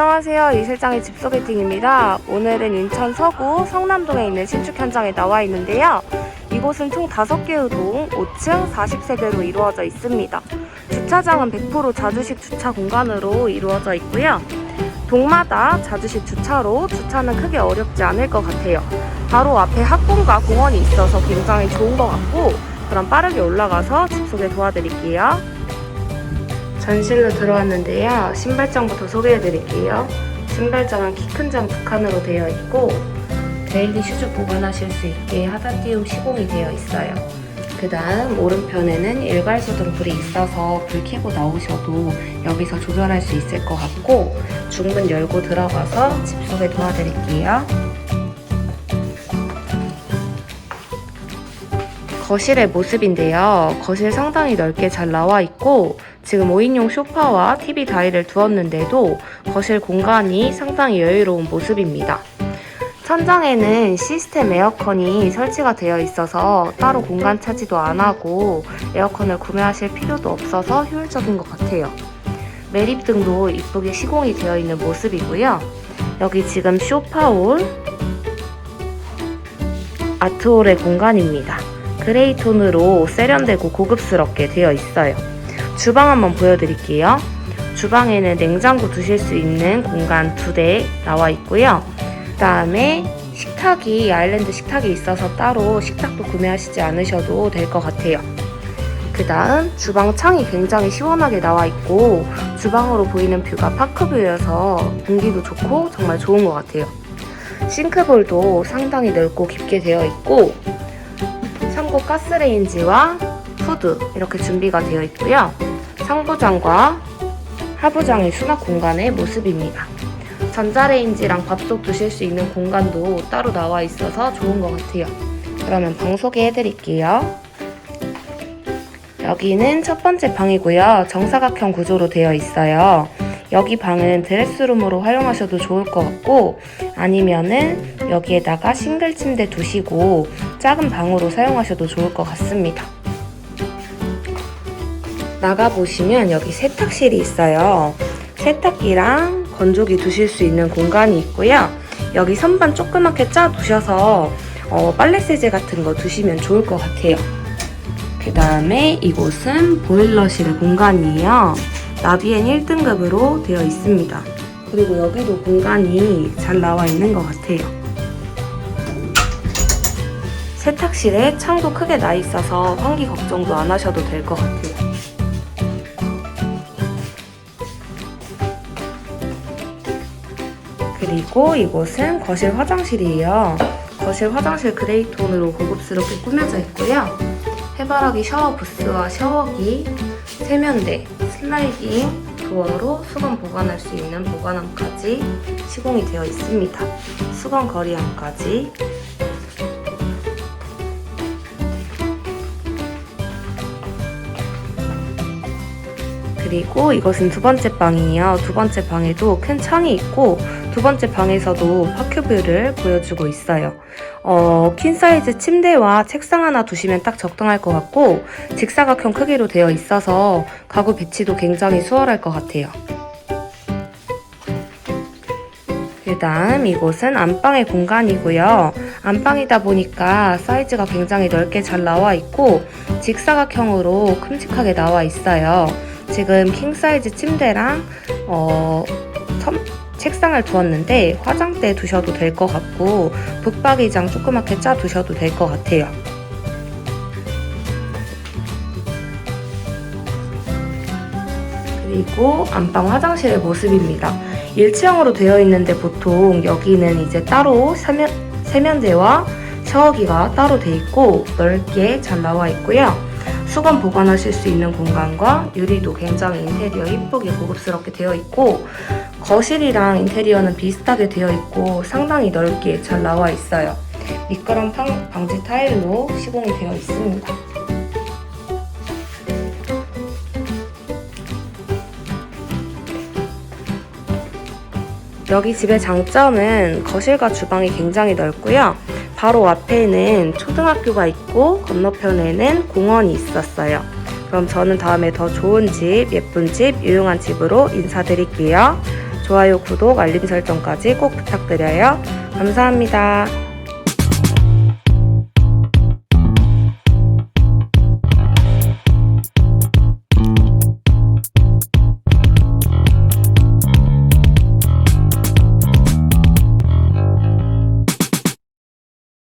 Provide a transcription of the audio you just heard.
안녕하세요. 이실장의 집 소개팅입니다. 오늘은 인천 서구 성남동에 있는 신축 현장에 나와 있는데요. 이곳은 총 5개의 동 5층 40세대로 이루어져 있습니다. 주차장은 100% 자주식 주차 공간으로 이루어져 있고요. 동마다 자주식 주차로 주차는 크게 어렵지 않을 것 같아요. 바로 앞에 학군과 공원이 있어서 굉장히 좋은 것 같고 그럼 빠르게 올라가서 집 소개 도와드릴게요. 전실로 들어왔는데요. 신발장부터 소개해 드릴게요. 신발장은 키 큰 장 두 칸으로 되어 있고 데일리 슈즈 보관하실 수 있게 하단띄움 시공이 되어 있어요. 그 다음 오른편에는 일괄 소 등불이 있어서 불 켜고 나오셔도 여기서 조절할 수 있을 것 같고 중문 열고 들어가서 집 소개 도와드릴게요. 거실의 모습인데요. 거실 상당히 넓게 잘 나와 있고 지금 5인용 소파와 TV 다이를 두었는데도 거실 공간이 상당히 여유로운 모습입니다. 천장에는 시스템 에어컨이 설치가 되어 있어서 따로 공간 차지도 안 하고 에어컨을 구매하실 필요도 없어서 효율적인 것 같아요. 매립 등도 이쁘게 시공이 되어 있는 모습이고요. 여기 지금 쇼파홀, 아트홀의 공간입니다. 그레이 톤으로 세련되고 고급스럽게 되어 있어요. 주방 한번 보여드릴게요. 주방에는 냉장고 두실 수 있는 공간 두 대 나와 있고요. 그 다음에 식탁이 아일랜드 식탁이 있어서 따로 식탁도 구매하시지 않으셔도 될 것 같아요. 그 다음 주방 창이 굉장히 시원하게 나와 있고 주방으로 보이는 뷰가 파크뷰여서 공기도 좋고 정말 좋은 것 같아요. 싱크볼도 상당히 넓고 깊게 되어 있고 참고 가스레인지와 후드 이렇게 준비가 되어 있고요. 상부장과 하부장의 수납 공간의 모습입니다. 전자레인지랑 밥솥 두실 수 있는 공간도 따로 나와 있어서 좋은 것 같아요. 그러면 방 소개해 드릴게요. 여기는 첫 번째 방이고요. 정사각형 구조로 되어 있어요. 여기 방은 드레스룸으로 활용하셔도 좋을 것 같고 아니면은 여기에다가 싱글 침대 두시고 작은 방으로 사용하셔도 좋을 것 같습니다. 나가보시면 여기 세탁실이 있어요. 세탁기랑 건조기 두실 수 있는 공간이 있고요. 여기 선반 조그맣게 짜 두셔서 어, 빨래 세제 같은 거 두시면 좋을 것 같아요. 그 다음에 이곳은 보일러실 공간이에요. 나비엔 1등급으로 되어 있습니다. 그리고 여기도 공간이 잘 나와 있는 것 같아요. 세탁실에 창도 크게 나 있어서 환기 걱정도 안 하셔도 될 것 같아요. 그리고 이곳은 거실 화장실이에요. 거실 화장실 그레이 톤으로 고급스럽게 꾸며져 있고요. 해바라기 샤워 부스와 샤워기, 세면대, 슬라이딩 도어로 수건 보관할 수 있는 보관함까지 시공이 되어 있습니다. 수건 거리함까지 그리고 이것은 두 번째 방이에요. 두 번째 방에도 큰 창이 있고 두 번째 방에서도 파큐뷰를 보여주고 있어요. 어, 퀸 사이즈 침대와 책상 하나 두시면 딱 적당할 것 같고 직사각형 크기로 되어 있어서 가구 배치도 굉장히 수월할 것 같아요. 그 다음 이곳은 안방의 공간이고요. 안방이다 보니까 사이즈가 굉장히 넓게 잘 나와 있고 직사각형으로 큼직하게 나와 있어요. 지금 킹 사이즈 침대랑 어, 섬- 책상을 두었는데 화장대 두셔도 될 것 같고 북박이장 조그맣게 짜 두셔도 될 것 같아요. 그리고 안방 화장실의 모습입니다. 일체형으로 되어 있는데 보통 여기는 이제 따로 세면, 세면대와 샤워기가 따로 돼 있고 넓게 잘 나와 있고요. 수건 보관하실 수 있는 공간과 유리도 굉장히 인테리어 이쁘게 고급스럽게 되어 있고 거실이랑 인테리어는 비슷하게 되어 있고 상당히 넓게 잘 나와 있어요. 미끄럼 방- 방지 타일로 시공이 되어 있습니다. 여기 집의 장점은 거실과 주방이 굉장히 넓고요. 바로 앞에는 초등학교가 있고 건너편에는 공원이 있었어요. 그럼 저는 다음에 더 좋은 집, 예쁜 집, 유용한 집으로 인사드릴게요. 좋아요, 구독, 알림 설정까지 꼭 부탁드려요. 감사합니다.